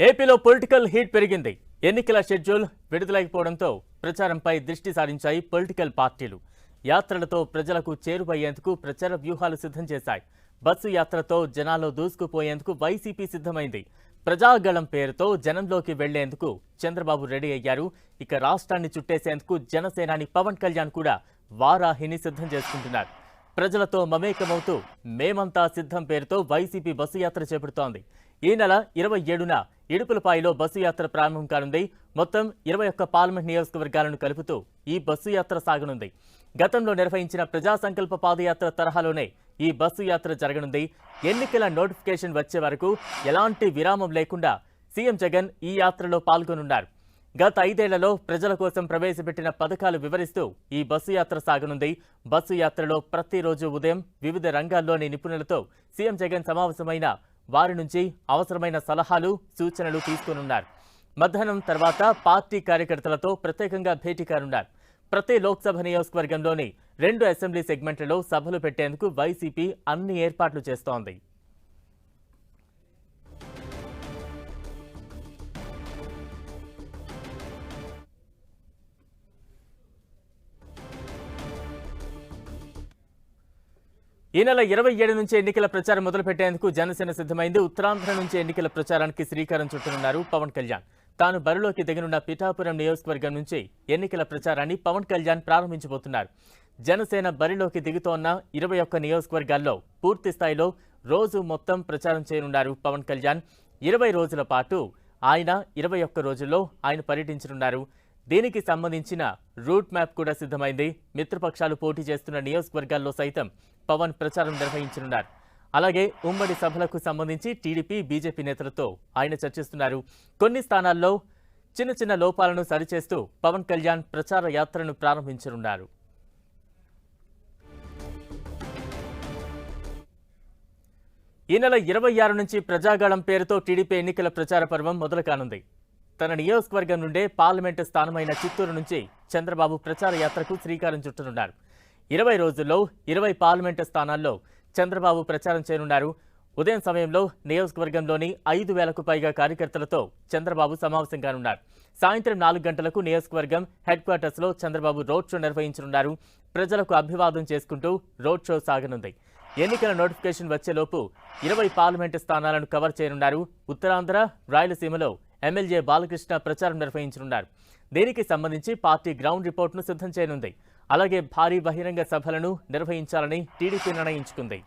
ఏపీలో political heat పెరిగింది. ఎన్నికల షెడ్యూల్ విడుదలైపోవడంతో ప్రచారంపై దృష్టి సారించాయి పొలిటికల్ పార్టీలు. యాత్రలతో ప్రజలకు చేరువయ్యేందుకు ప్రచార వ్యూహాలు సిద్ధం చేశాయి. బస్సు యాత్రతో జనాల్లో దూసుకుపోయేందుకు వైసీపీ సిద్ధమైంది. ప్రజాగళం పేరుతో జనంలోకి వెళ్ళేందుకు చంద్రబాబు రెడీ అయ్యారు. ఇక రాష్ట్రాన్ని చుట్టేసేందుకు జనసేనాని పవన్ కళ్యాణ్ కూడా వారాహిని సిద్ధం చేసుకుంటున్నారు. ప్రజలతో మమేకమవుతూ మేమంతా సిద్ధం పేరుతో వైసీపీ బస్సు యాత్ర చేపడుతోంది. ఈ నెల ఇరవై ఏడున ఇడుపులపాయలో బస్సు యాత్ర ప్రారంభం కానుంది. మొత్తం ఇరవై ఒక్క పార్లమెంట్ నియోజకవర్గాలను కలుపుతూ ఈ బస్సు యాత్ర సాగనుంది. గతంలో నిర్వహించిన ప్రజా సంకల్ప పాదయాత్ర తరహాలోనే ఈ బస్సు యాత్ర జరగనుంది. ఎన్నికల నోటిఫికేషన్ వచ్చే వరకు ఎలాంటి విరామం లేకుండా సీఎం జగన్ ఈ యాత్రలో పాల్గొనున్నారు. గత ఐదేళ్ళలో ప్రజల కోసం ప్రవేశపెట్టిన పథకాలు వివరిస్తూ ఈ బస్సు యాత్ర సాగనుంది. బస్సు యాత్రలో ప్రతిరోజు ఉదయం వివిధ రంగాల్లోని నిపుణులతో సీఎం జగన్ సమావేశమైన వారి నుంచి అవసరమైన సలహాలు సూచనలు తీసుకోనున్నారు. మధ్యాహ్నం తర్వాత పార్టీ కార్యకర్తలతో ప్రత్యేకంగా భేటీ కానున్నారు. ప్రతి లోక్సభ నియోజకవర్గంలోని రెండు అసెంబ్లీ సెగ్మెంట్లలో సభలు పెట్టేందుకు వైసీపీ అన్ని ఏర్పాట్లు చేస్తోంది. ఈ నెల ఇరవై ఏడు నుంచి ఎన్నికల ప్రచారం మొదలుపెట్టేందుకు జనసేన సిద్ధమైంది. ఉత్తరాంధ్ర నుంచి ఎన్నికల ప్రచారానికి శ్రీకారం చుట్టనున్నారు పవన్ కళ్యాణ్. తాను బరిలోకి దిగనున్న పిఠాపురం నియోజకవర్గం నుంచి ఎన్నికల ప్రచారాన్ని పవన్ కళ్యాణ్ ప్రారంభించబోతున్నారు. జనసేన బరిలోకి దిగుతోన్న ఇరవై ఒక్క నియోజకవర్గాల్లో పూర్తి స్థాయిలో రోజు మొత్తం ప్రచారం చేయనున్నారు పవన్ కళ్యాణ్. ఇరవై రోజుల పాటు ఆయన ఇరవై ఒక్క రోజుల్లో ఆయన పర్యటించనున్నారు. దీనికి సంబంధించిన రూట్ మ్యాప్ కూడా సిద్ధమైంది. మిత్రపక్షాలు పోటీ చేస్తున్న నియోజకవర్గాల్లో సైతం పవన్ ప్రచారం నిర్వహించనున్నారు. అలాగే ఉమ్మడి సభలకు సంబంధించి టీడీపీ బీజేపీ నేతలతో ఆయన చర్చిస్తున్నారు. కొన్ని స్థానాల్లో చిన్న చిన్న లోపాలను సరిచేస్తూ పవన్ కళ్యాణ్ ప్రచార యాత్రను ప్రారంభించనున్నారు. ఈ నెల ఇరవై ఆరు నుంచి ప్రజాగాళం పేరుతో టీడీపీ ఎన్నికల ప్రచార పర్వం మొదలు కానుంది తన నియోజకవర్గం నుండే పార్లమెంటు స్థానమైన చిత్తూరు నుంచి చంద్రబాబు ప్రచార యాత్రకు శ్రీకారం చుట్టనున్నారు. ఇరవై రోజుల్లో ఇరవై పార్లమెంటు స్థానాల్లో చంద్రబాబు ప్రచారం చేయనున్నారు. ఉదయం సమయంలో నియోజకవర్గంలోని ఐదు వేలకు పైగా కార్యకర్తలతో చంద్రబాబు సమావేశం కానున్నారు. సాయంత్రం నాలుగు గంటలకు నియోజకవర్గం హెడ్ క్వార్టర్స్లో చంద్రబాబు రోడ్ షో నిర్వహించనున్నారు. ప్రజలకు అభివాదం చేసుకుంటూ రోడ్ షో సాగనుంది. ఎన్నికల నోటిఫికేషన్ వచ్చేలోపు ఇరవై పార్లమెంటు స్థానాలను కవర్ చేయనున్నారు ఉత్తరాంధ్ర రాయలసీమలో ఎమ్మెల్యే బాలకృష్ణ ప్రచారం నిర్వహించనున్నారు. దీనికి సంబంధించి పార్టీ గ్రౌండ్ రిపోర్ట్ను సిద్ధం చేయనుంది. అలాగే భారీ బహిరంగ సభలను నిర్వహించాలని టీడీపీ నిర్ణయించుకుంది.